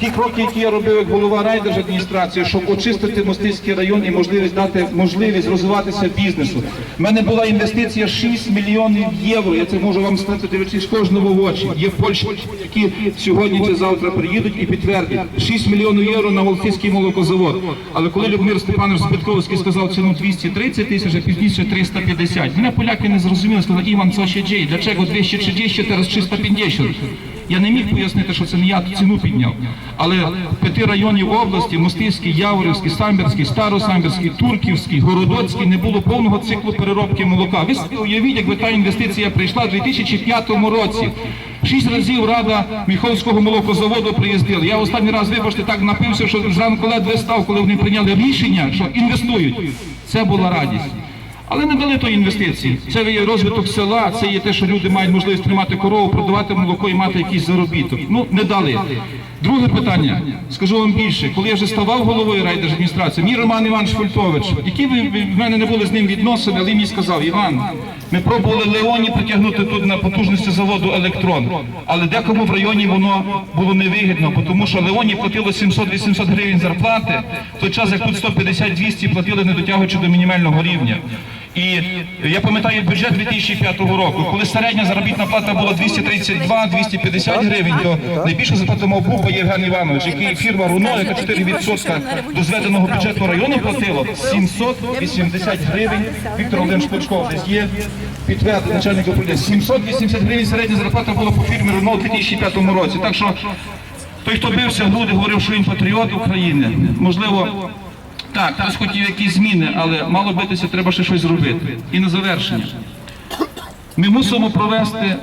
ті кроки, які я робив як голова райдержадміністрації, щоб очистити Мостицький район і можливість дати можливість розвиватися бізнесу. У мене була інвестиція 6 мільйонів євро. Я це можу вам сказати, дивлячись кожному в очі. Є в Польщі, які сьогодні чи завтра приїдуть і підтвердять 6 мільйонів євро на Волцівський молокозавод. Але коли Любомир Степанович Збитковський сказав ціну 230 тисяч, а пізніше 350, мене поляки не зрозуміли, сказали, Іван, co się dzieje? Dlaczego 230, teraz 350? Я не міг пояснити, що це не я ціну підняв. Але п'яти районів області, Мостиський, Яворівський, Самбірський, Старосамбірський, Турківський, Городоцький, не було повного циклу переробки молока. Ви уявіть, якби та інвестиція прийшла в 2005 році. Шість разів рада Міховського молокозаводу приїздила. Я останній раз, вибачте, так напився, що зранку ледве став, коли вони прийняли рішення, що інвестують. Це була радість. Але не дали тої інвестиції. Це є розвиток села, це є те, що люди мають можливість тримати корову, продавати молоко і мати якийсь заробіток. Ну, не дали. Друге питання, скажу вам більше, коли я вже ставав головою райдержадміністрації, мій Роман Іванович Фольтович, які ви в мене не були з ним відносини, але мені сказав, Іван, ми пробували Леоні притягнути тут на потужності заводу електрон, але декому в районі воно було невигідно, тому що Леоні платило 700-800 гривень зарплати, в той час як тут 150-200 платили, не дотягуючи до мінімального рівня. І я пам'ятаю бюджет 2005 року, коли середня заробітна плата була 232-250 гривень, то найбільше зарплату мав Бупа Євген Іванович, який фірма Руно, яка 4% до зведеного бюджету району платила 780 гривень. Віктор Володимирович Кличков десь є підтвердив начальник управління. 780 гривень середня зарплата була по фірмі Руно у 2005 році. Так що той, хто бився груди, говорив, що він патріот України, можливо. Так, хтось хотів якісь зміни, але мало битися, треба ще щось зробити. І на завершення. Ми мусимо провести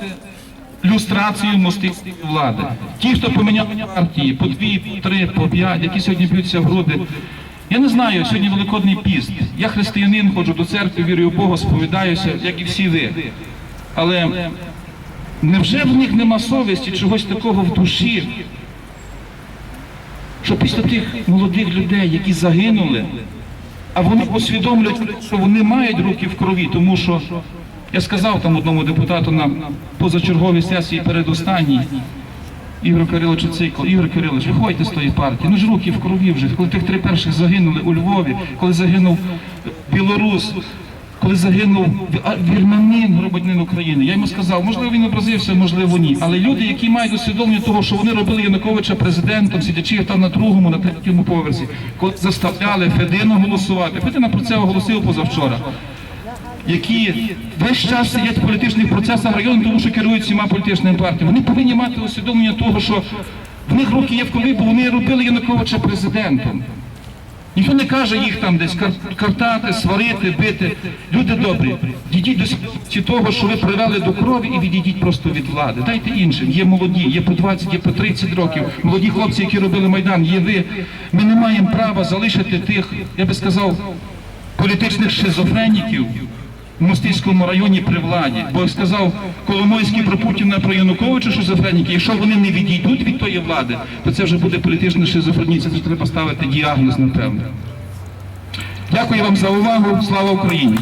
люстрацію мостицької влади. Ті, хто поміняв партії по дві, по три, по п'ять, які сьогодні б'ються в груди. Я не знаю, сьогодні Великодний піст. Я християнин, ходжу до церкви, вірю в Бога, сповідаюся, як і всі ви. Але невже в них нема совісті чогось такого в душі, що після тих молодих людей, які загинули, а вони усвідомлюють, що вони мають руки в крові, тому що я сказав там одному депутату на позачерговій сесії передостанній, Ігор Кирилович Цикл, Ігор Кирилович, виходьте з тої партії, ну ж руки в крові вже, коли тих три перших загинули у Львові, коли загинув білорус, коли загинув ві- громадянин України. Я йому сказав, можливо, він образився, можливо, ні. Але люди, які мають усвідомлення того, що вони робили Януковича президентом, сидячи там на другому, на третьому поверсі, коли заставляли Федину голосувати. Федина про це оголосив позавчора. Які весь час сидять в політичних процесах району, тому що керують всіма політичними партіями. Вони повинні мати усвідомлення того, що в них руки є в крові, бо вони робили Януковича президентом. Ніхто не каже їх там десь картати, сварити, бити. Люди добрі, дійдіть до того, що ви привели до крові і відійдіть просто від влади. Дайте іншим. Є молоді, є по 20, є по 30 років. Молоді хлопці, які робили Майдан, є ви. Ми не маємо права залишити тих, я би сказав, політичних шизофреніків в Мостицькому районі при владі. Бо сказав Коломойський про Путіна про Януковича шизофреніки, якщо вони не відійдуть від тої влади, то це вже буде політична шизофренія. Це треба ставити діагноз, напевно. Дякую вам за увагу. Слава Україні!